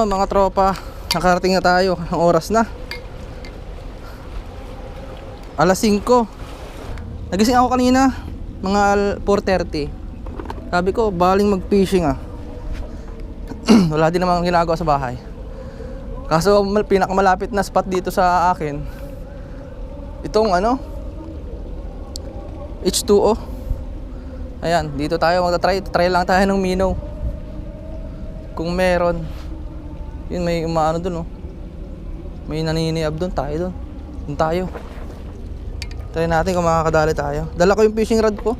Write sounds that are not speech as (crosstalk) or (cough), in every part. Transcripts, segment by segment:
Ayun mga tropa, nakarating na tayo. Ang oras na. Alas 5. Nagising ako kanina, mga al- 4.30. Sabi ko, baling mag-fishing ah. (clears throat) Wala din namang ginagawa sa bahay. Kaso mal- pinakamalapit na spot dito sa akin, itong ano, H2O. Ayan, dito tayo magta-try. Try lang tayo ng Mino. Kung meron. Yun, may umaano dun, oh. May naniniyab dun, tayo dun. Dun tayo. Try natin kung makakadali tayo. Dala ko yung fishing rod ko.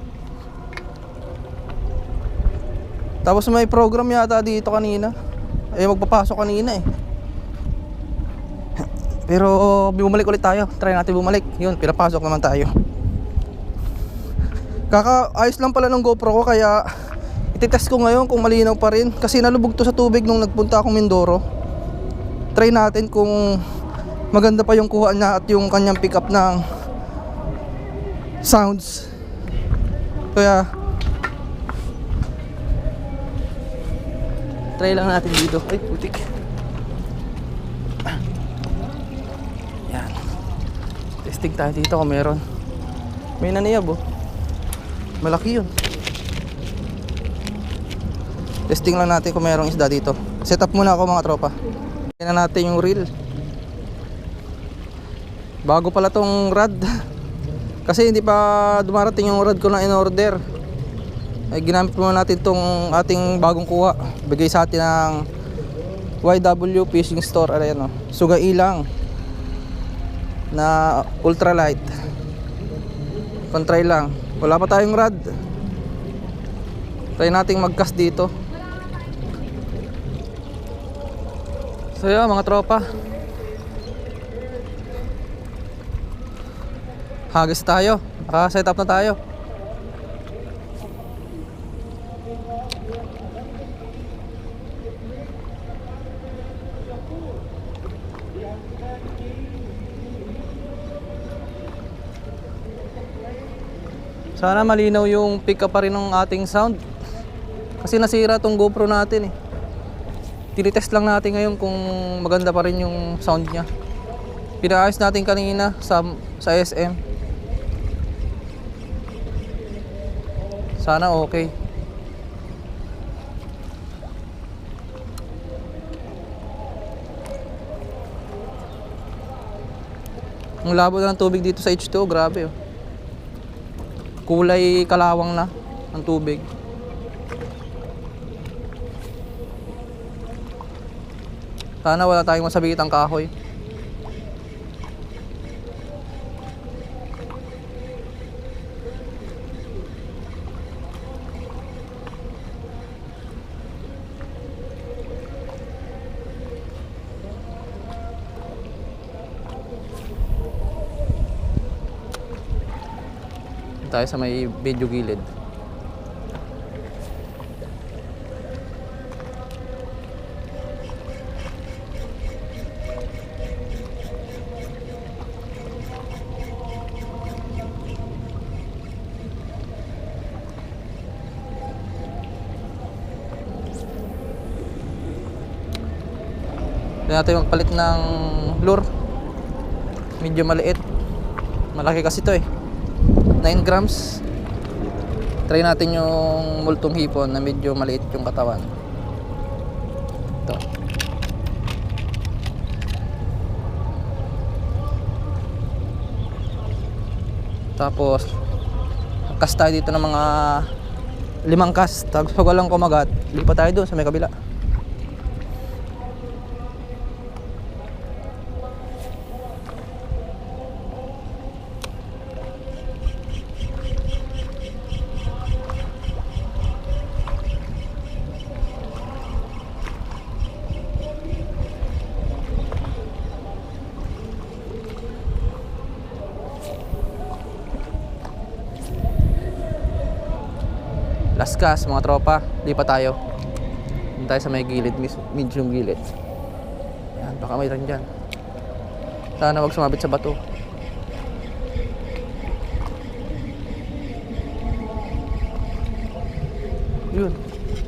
Tapos may program yata dito kanina. Eh, magpapasok kanina eh. (laughs) Pero bumalik ulit tayo. Try natin bumalik. Yun, pinapasok naman tayo. Kaka ayos lang pala ng GoPro ko kaya (laughs) ititest ko ngayon kung malinaw pa rin kasi nalubog to sa tubig nung nagpunta akong Mindoro. Try natin kung maganda pa yung kuha niya at yung kanyang pickup ng sounds. Kaya try lang natin dito. Ay, putik. Yan. Testing tayo dito kung meron. May naniyab oh. Malaki yun. Testing lang natin kung merong isda dito. Set up muna ako mga tropa. Tingnan natin yung reel. Bago pala tong rod. Kasi hindi pa dumarating yung rod ko na in order. Ay ginamit muna natin tong ating bagong kuha. Bigay sa atin ng YW Fishing Store. Ano yan oh. Suga ilang. Na ultralight. Pantry lang. Wala pa tayong rod. Try nating mag-cast dito. So yun mga tropa. Hagis tayo. Naka-set up na tayo. Sana malinaw yung pick up pa rin ng ating sound. Kasi nasira tong GoPro natin eh. Tinitest lang natin ngayon kung maganda pa rin yung sound niya. Pinaayos natin kanina sa, sa SM. Sana okay. Ang labo na ng tubig dito sa H2O, grabe oh. Kulay kalawang na ang tubig. Sana wala tayong masabitang kahoy. tayo sa may video gilid. Pwede natin magpalit ng lure. Medyo maliit. Malaki kasi to eh. 9 grams. Try natin yung multong hipon na medyo maliit yung katawan. Ito. Tapos, cast tayo dito ng mga limang cast. Tapos pag walang kumagat, lipat tayo doon sa may kabila. Laskas, mga tropa. Lipat tayo. Doon tayo sa may gilid, medium gilid. Yan, baka may rin dyan. Sana wag sumabit sa bato. Yun.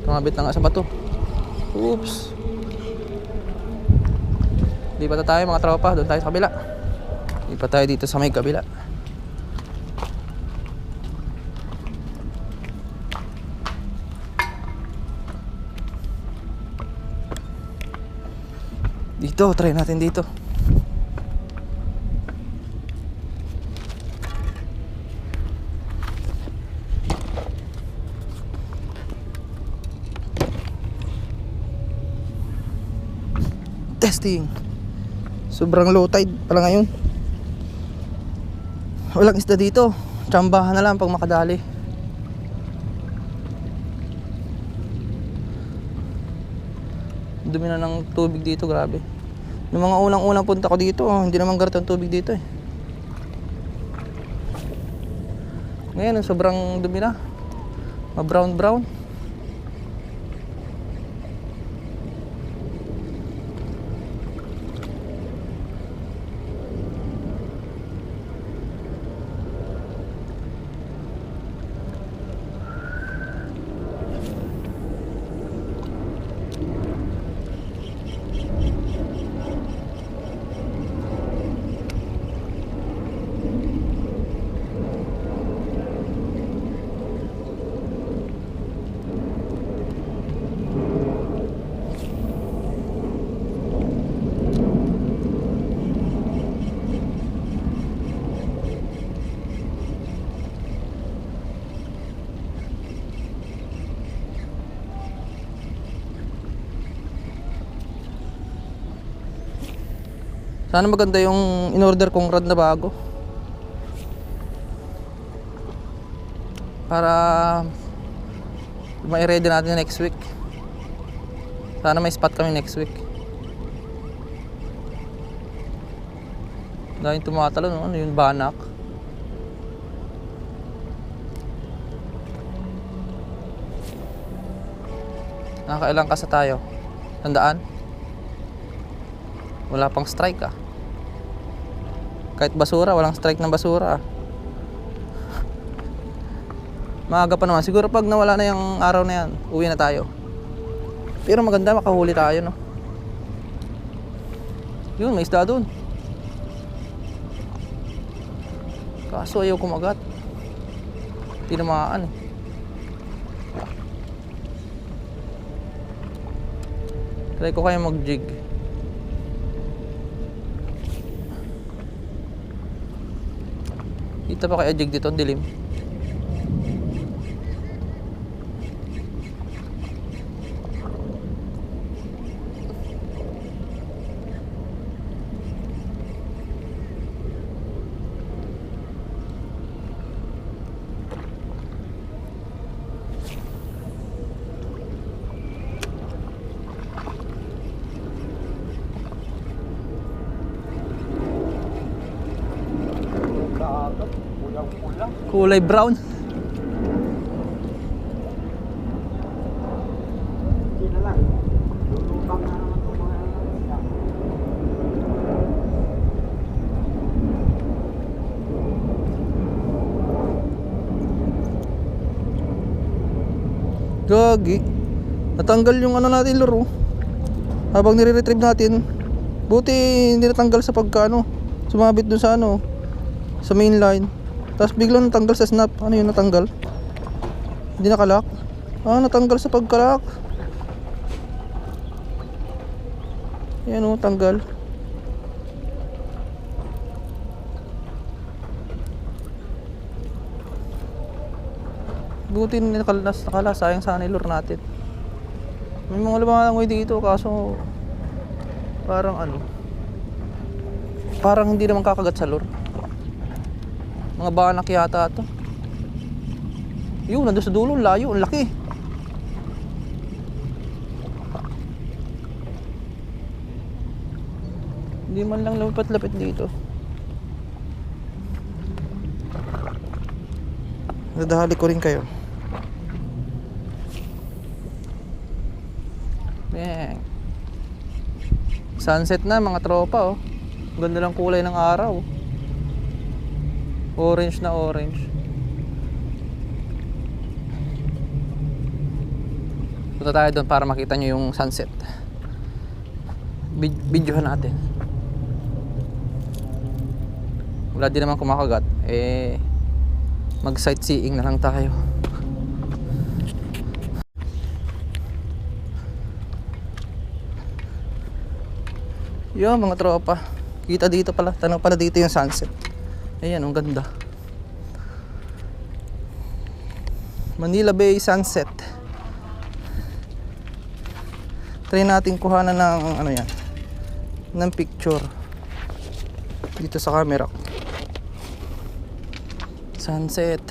Sumabit na nga sa bato. Oops. Lipat na tayo mga tropa. Doon tayo sa kabila. Lipat tayo dito sa may kabila. Dito, try natin dito. Testing. Sobrang low tide pala ngayon. Walang isda dito. Tsambahan na lang pag makadali. Dumi na ng tubig dito, grabe. Noong mga unang-unang punta ko dito, oh, hindi naman ganito ang tubig dito eh. Ngayon, sobrang dumi na. Ma-brown-brown. Sana maganda yung in-order kong rod na bago. Para ma-ready natin next week. Sana may spot kami next week. Dahil tumatalo, no? ano yun, banak. Nakakailang kasa tayo? Tandaan? Wala pang strike ah. Kahit basura, walang strike ng basura. Maaga pa naman. Siguro pag nawala na yung araw na yan, uwi na tayo. Pero maganda, makahuli tayo, no? Yun, may isda doon. Kaso ayaw kumagat. Tinamaan eh. Try ko kaya mag-jig. Kita pa kaya jig dito, ang dilim. Kulay brown. Hindi na lang. Lulubang na naman itong mga isda. Gagi. Natanggal yung ano natin laro. Habang nire-retrieve natin. Buti hindi natanggal sa pagka ano. Sumabit dun sa ano. Sa main line. Tapos biglang natanggal sa snap. Ano yun natanggal? Hindi nakalock. Ah, natanggal sa pagkalak. Yan o, tanggal. Buti nakalas, nakalas, sayang sana ilur natin. May mga lumangoy dito kaso parang ano parang hindi naman kakagat sa lure. Mga banak yata ito. Yun, nandun sa dulo, layo, ang laki. Hindi man lang lapat-lapit dito. Dadahali ko rin kayo. Bang. Sunset na mga tropa oh. Ganda ng kulay ng araw. Orange na orange. Punta tayo doon para makita nyo yung sunset. Vid- videohan natin. Wala din naman kumakagat. Eh, mag sightseeing na lang tayo. Yo, mga tropa. Kita dito pala. Tanong pala dito yung sunset. Ayan, ang ganda. Manila Bay Sunset. Try natin kuhanan ng ano yan. Ng picture. Dito sa camera. Sunset.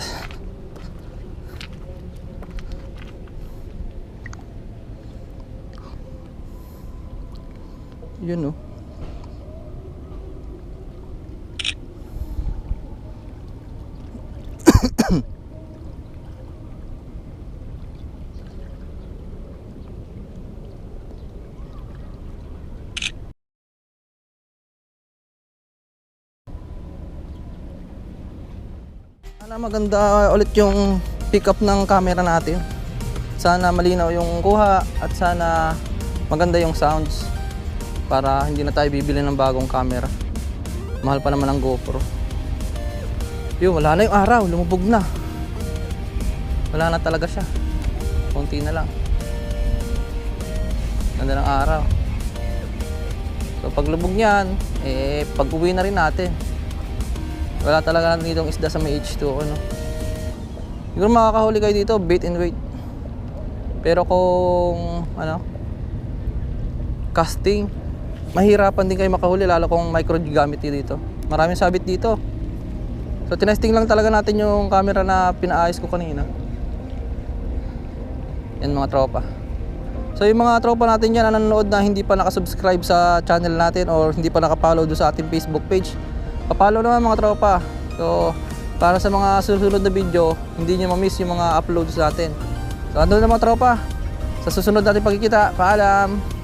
Yun oh. Sana maganda ulit yung pick up ng camera natin. Sana malinaw yung kuha at sana maganda yung sounds para hindi na tayo bibili ng bagong camera. Mahal pa naman ang GoPro. Yun, wala na yung araw, lumubog na. Wala na talaga siya. Konti na lang. Ganda ng araw. So pag lubog niyan, eh pag uwi na rin natin. Wala talaga ditong isda sa may H2 ano. Siguro makakahuli kayo dito, bait and wait. Pero kung ano, casting, mahirapan din kayo makahuli lalo kung micro gamit dito. Maraming sabit dito. So tinesting lang talaga natin yung camera na pinaayos ko kanina. Yan mga tropa. So yung mga tropa natin dyan na nanonood na hindi pa nakasubscribe sa channel natin or hindi pa nakapollow doon sa ating Facebook page, papalo naman mga tropa. So para sa mga susunod na video, hindi nyo ma-miss yung mga uploads natin. So andun na mga tropa. Sa susunod natin pagkikita, paalam!